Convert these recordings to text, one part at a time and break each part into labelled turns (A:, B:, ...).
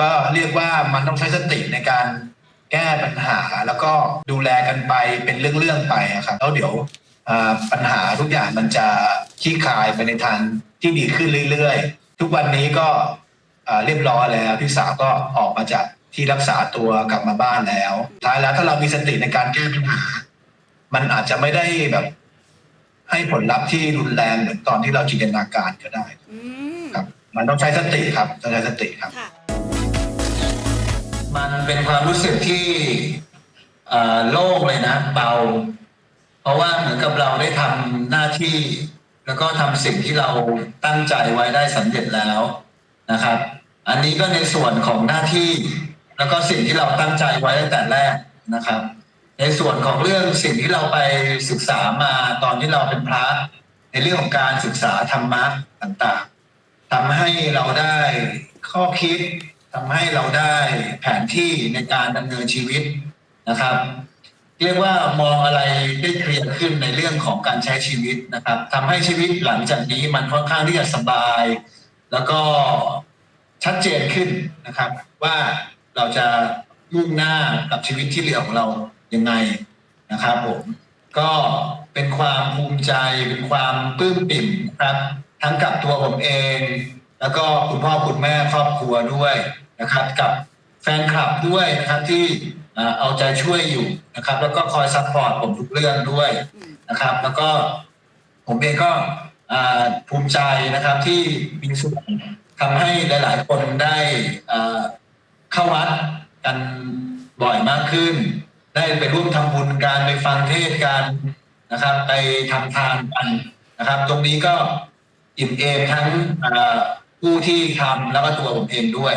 A: ก็เรียกว่ามันต้องใช้สติในการแก้ปัญหาแล้วก็ดูแลกันไปเป็นเรื่องๆไปอะครับแล้วเดี๋ยวอ่าปัญหาทุกอย่างมันจะคลี่คลายไปในทางที่ดีขึ้นเรื่อยๆ ทุกวันนี้ก็อ่าเรียบร้อยแล้วพี่สาวก็ออกมาจากที่รักษาตัวกลับมาบ้านแล้วท้ายแล้วถ้าเรามีสติในการแก้ปัญหา มันอาจจะไม่ได้แบบ ให้ผลลัพธ์ที่รุนแรงเหมือนตอนที่เราจินตนาการก็ได้
B: อืม
A: ครับ มันต้องใช้สติครับต้องใช้สติครับ
B: ค่ะ
C: มันเป็นความรู้สึกที่โล่งเลยนะเบา เพราะว่าเหมือนกับเราได้ทำหน้าที่ แล้วก็ทำสิ่งที่เราตั้งใจไว้ได้สำเร็จแล้วนะครับ อันนี้ก็ในส่วนของหน้าที่ แล้วก็สิ่งที่เราตั้งใจไว้ตั้งแต่แรกนะครับ ในส่วนของเรื่องสิ่งที่เราไปศึกษามาตอนที่เราเป็นพระ ในเรื่องของการศึกษาธรรมะต่างๆทำให้เราได้ข้อคิด ทำให้เราได้แผนที่ในการดำเนินชีวิตนะครับ เรียกว่ามองอะไรได้เคลียร์ขึ้นในเรื่องของการใช้ชีวิตนะครับทำให้ชีวิตหลังจากนี้มันค่อนข้างที่จะสบาย แล้วก็ชัดเจนขึ้นนะครับ ว่าเราจะมุ่งหน้ากับชีวิตที่เหลือของเรายังไงนะครับผมก็เป็นความภูมิใจเป็นความปลื้มปิ่มครับ ทั้งกับตัวผมเอง แล้วก็คุณพ่อคุณแม่ครอบครัวด้วย นะครับกับแฟนคลับด้วยนะครับที่เอาใจช่วยอยู่นะครับ แล้วก็คอยซัพพอร์ตผมทุกเรื่องด้วยนะครับ แล้วก็ผมเองก็ภูมิใจนะครับที่มีส่วนทำให้หลาย ๆ คนได้เข้าวัดกันบ่อยมากขึ้น ได้ไปร่วมทำบุญการไปฟังเทศกันนะครับ ไปทำทานกันนะครับ ตรงนี้ก็อิ่มเอมทั้งผู้ที่ทำแล้วก็ตัวผมเองด้วย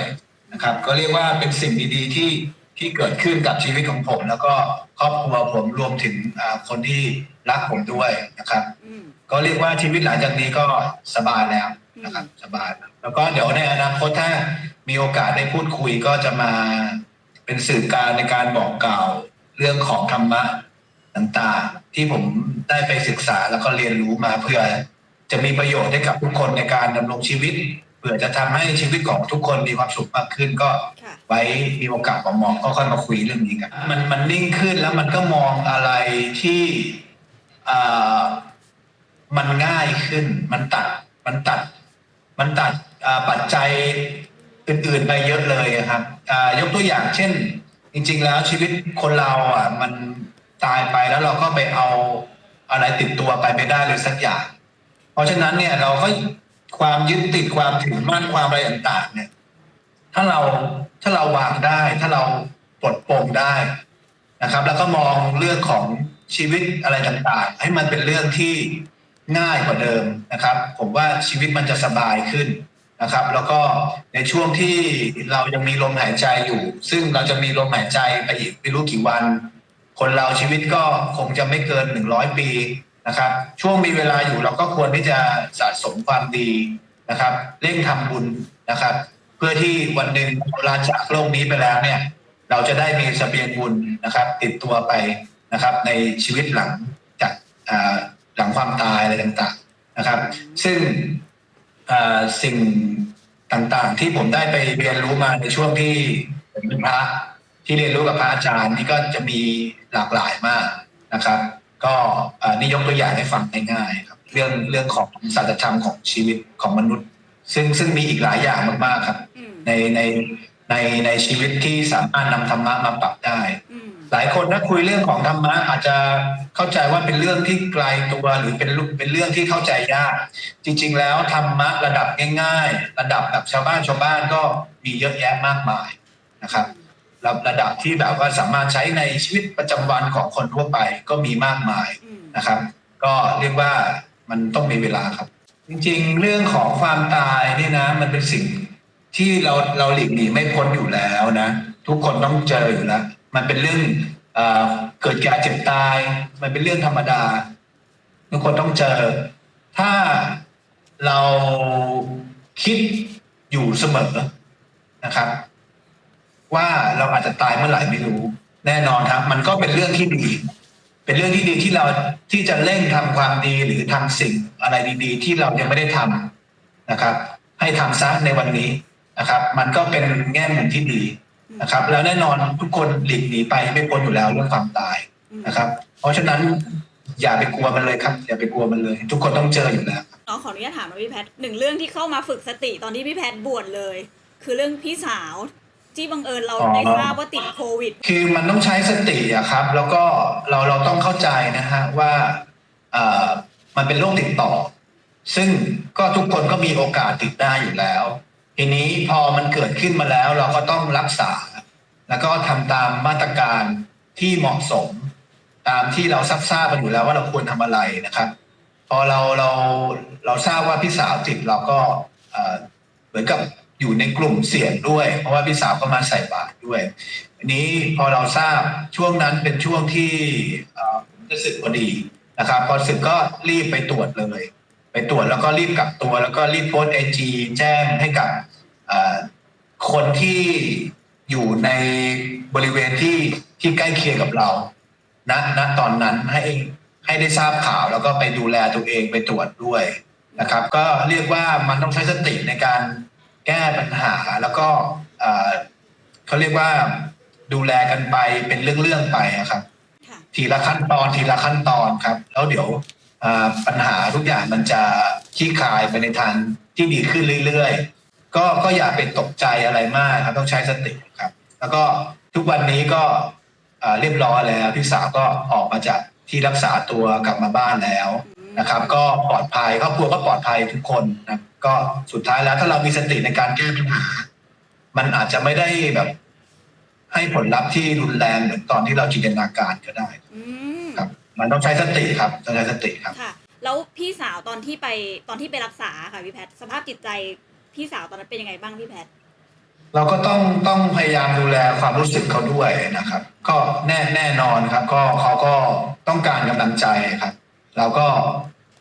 C: นะครับ ก็เรียกว่าเป็นสิ่งดีๆที่ที่เกิดขึ้นกับชีวิตของผม แล้วก็ครอบครัวผมรวมถึงอ่าคนที่รักผมด้วยนะครับ
B: อืม
A: ก็เรียกว่าชีวิตหลังจากนี้ก็สบายแล้วนะครับสบายแล้วแล้วก็เดี๋ยวในอนาคตถ้ามีโอกาสได้พูดคุยก็จะมาเป็นสื่อกลารในการบอกกล่าวเรื่องของธรรมะต่างๆ ที่ผมได้ไปศึกษาแล้วก็เรียนรู้มาเพื่อจะมีประโยชน์ให้กับทุกคนในการดำรงชีวิต เพื่อจะทำให้ชีวิตของทุกคนมีความสุขมากขึ้นก็
B: ค่ะ
A: ไว้มีโอกาสมามองก็ค่อยมาคุยเรื่องนี้กันมันมันนิ่งขึ้นแล้วมันก็มองอะไรที่อ่ามันง่ายขึ้น มันตัดมันตัด มันตัดอ่าปัจจัยอื่นๆไปเยอะเลยอะครับอ่ายกตัวอย่างเช่น จริง ๆ แล้วชีวิตคนเราอะ มันตายไปแล้วเราก็ไปเอาอะไรติดตัวไปไม่ได้เลยสักอย่าง เพราะฉะนั้นเนี่ยเราก็ ความยึดติดความถือมั่นความอะไรต่างๆเนี่ย ถ้าเราถ้าเราวางได้ ถ้าเราปลดปลงได้นะครับ แล้วก็มองเรื่องของชีวิตอะไรต่างๆ ให้มันเป็นเรื่องที่ง่ายกว่าเดิมนะครับ ผมว่าชีวิตมันจะสบายขึ้นนะครับ แล้วก็ในช่วงที่เรายังมีลมหายใจอยู่ ซึ่งเราจะมีลมหายใจไปอีกไม่รู้กี่วัน คนเราชีวิตก็คงจะไม่เกินหนึ่งร้อยปี นะครับ ช่วงมีเวลาอยู่เราก็ควรที่จะสะสมความดีนะครับ เร่งทำบุญนะครับ เพื่อที่วันหนึ่งเราลาจากโลกนี้ไปแล้วเนี่ย เราจะได้มีเสบียงบุญนะครับ ติดตัวไปนะครับ ในชีวิตหลังจากหลังความตายอะไรต่างๆนะครับ ซึ่งสิ่งต่างๆ ที่ผมได้ไปเรียนรู้มาในช่วงที่ผมเป็นพระที่เรียนรู้กับพระอาจารย์นี่ก็จะมีหลากหลายมากนะครับ ก็อ่านี่ยกตัวอย่างให้ฟังง่ายๆครับ เรื่องเรื่องของสัจธรรมของชีวิตของมนุษย์ ซึ่งซึ่งมีอีกหลายอย่างมากๆครับ
B: อืม
A: ในในในในชีวิตที่สามารถนำธรรมะมาปรับได้
B: อืม
A: หลายคนถ้าคุยเรื่องของธรรมะอาจจะเข้าใจว่าเป็นเรื่องที่ไกลตัวหรือเป็นลุเป็นเรื่องที่เข้าใจยาก จริง ๆ แล้วธรรมะระดับง่าย ๆ ระดับแบบชาวบ้านชาวบ้านก็มีเยอะแยะมากมายนะครับ ระระดับที่แบบว่าสามารถใช้ในชีวิตประจำวันของคนทั่วไปก็มีมากมาย
B: อืม
A: นะครับ ก็เรียกว่ามันต้องมีเวลาครับ จริงๆ เรื่องของความตายนี่นะ มันเป็นสิ่งที่เราเราหลีกหนีไม่พ้นอยู่แล้วนะ ทุกคนต้องเจออยู่แล้วมันเป็นเรื่องเอ่อเกิดแก่เจ็บตาย มันเป็นเรื่องธรรมดา ทุกคนต้องเจอ ถ้าเราคิดอยู่เสมอนะครับ ว่าเราอาจจะตายเมื่อไหร่ไม่รู้ แน่นอนครับ มันก็เป็นเรื่องที่ดี เป็นเรื่องที่ดีที่เราที่จะเร่งทำความดีหรือทำสิ่งอะไรดี ๆ ที่เรายังไม่ได้ทำนะครับ ให้ทำซะในวันนี้นะครับ มันก็เป็นแง่มุมที่ดีนะครับ แล้วแน่นอนทุกคนหลีกหนีไปไม่พ้นอยู่แล้วเรื่องความตายนะครับ เพราะฉะนั้นอย่าไปกลัวมันเลยครับ อย่าไปกลัวมันเลย ทุกคนต้องเจออยู่แล้ว
B: น้อขออนุญาตถามนะพี่แพทย์หนึ่งเรื่องที่เข้ามาฝึกสติตอนที่พี่แพทย์บวชเลย คือเรื่องพี่สาว ที่บังเอิญเรา
A: อ๋อ
B: ได้ทราบว่าติดโควิด
A: คือมันต้องใช้สติอะครับ แล้วก็เราเราต้องเข้าใจนะฮะว่าเอ่อมันเป็นโรคติดต่อ ซึ่งก็ทุกคนก็มีโอกาสติดได้อยู่แล้ว ทีนี้พอมันเกิดขึ้นมาแล้ว เราก็ต้องรักษา แล้วก็ทำตามมาตรการที่เหมาะสม ตามที่เราทราบทราบกันอยู่แล้วว่าเราควรทำอะไรนะครับ พอเราเราเราทราบว่าพี่สาวติดเราก็เอ่อเหมือนกับ อยู่ในกลุ่มเสี่ยงด้วย เพราะว่าพี่สาวก็มาใส่บาตรด้วยอันนี้พอเราทราบช่วงนั้นเป็นช่วงที่ผมจะสึกพอดีนะครับ พอสึกก็รีบไปตรวจเลย ไปตรวจแล้วก็รีบกักตัว แล้วก็รีบโพสไอจีแจ้งให้กับคนที่อยู่ในบริเวณที่ที่ใกล้เคียงกับเราณณตอนนั้นให้ให้ได้ทราบข่าวแล้วก็ไปดูแลตัวเองไปตรวจด้วยนะครับ ก็เรียกว่ามันต้องใช้สติในการ แก้ปัญหาแล้วก็เอ่อเขาเรียกว่าดูแลกันไปเป็นเรื่องๆไปอะครับ
B: ค่ะ
A: ทีละขั้นตอนทีละขั้นตอนครับ แล้วเดี๋ยวอ่าปัญหาทุกอย่างมันจะคลี่คลายไปในทางที่ดีขึ้นเรื่อยๆ ก็ก็อย่าไปตกใจอะไรมากครับต้องใช้สติครับ แล้วก็ทุกวันนี้ก็อ่าเรียบร้อยแล้วพี่สาวก็ออกมาจากที่รักษาตัวกลับมาบ้านแล้ว นะครับ ก็ปลอดภัยครอบครัวก็ปลอดภัยทุกคนนะก็สุดท้ายแล้วถ้าเรามีสติในการแก้ปัญหา มันอาจจะไม่ได้แบบ ให้ผลลัพธ์ที่รุนแรงเหมือนตอนที่เราจินตนาการก็ได้
B: อืม
A: ครับ มันต้องใช้สติครับต้องใช้สติครับ
B: ค่ะ แล้วพี่สาวตอนที่ไปตอนที่ไปรักษาค่ะพี่แพทย์สภาพจิตใจพี่สาวตอนนั้นเป็นยังไงบ้างพี่แพทย์
A: เราก็ต้องต้องพยายามดูแลความรู้สึกเขาด้วยนะครับ ก็แน่แน่นอนครับ ก็เขาก็ต้องการกำลังใจครับ เราก็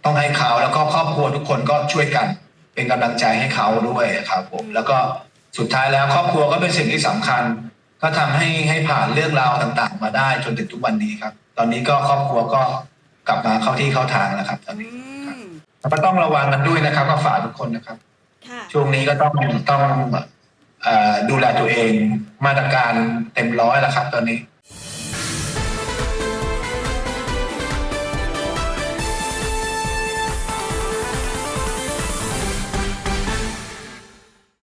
A: ต้องให้เขาแล้วก็ครอบครัวทุกคนก็ช่วยกัน เป็นกำลังใจให้เขาด้วยครับผมแล้วก็สุดท้ายแล้วครอบครัวก็เป็นสิ่งที่สำคัญ ก็ทำให้ให้ผ่านเรื่องราวต่างๆ มาได้จนถึงทุกวันนี้ครับ ตอนนี้ก็ครอบครัวก็กลับมาเข้าที่เข้าทางแล้วครับ ตอน
B: อื
A: นี้
B: ม
A: แล้วก็ต้องระวังกันด้วยนะครับ ก็ฝากทุกคนนะครับ
B: ค่ะ
A: ช่วงนี้ก็ต้องต้องเอ่อดูแลตัวเองมาตรการเต็มร้อยแล้วครับ ตอนนี้
B: ค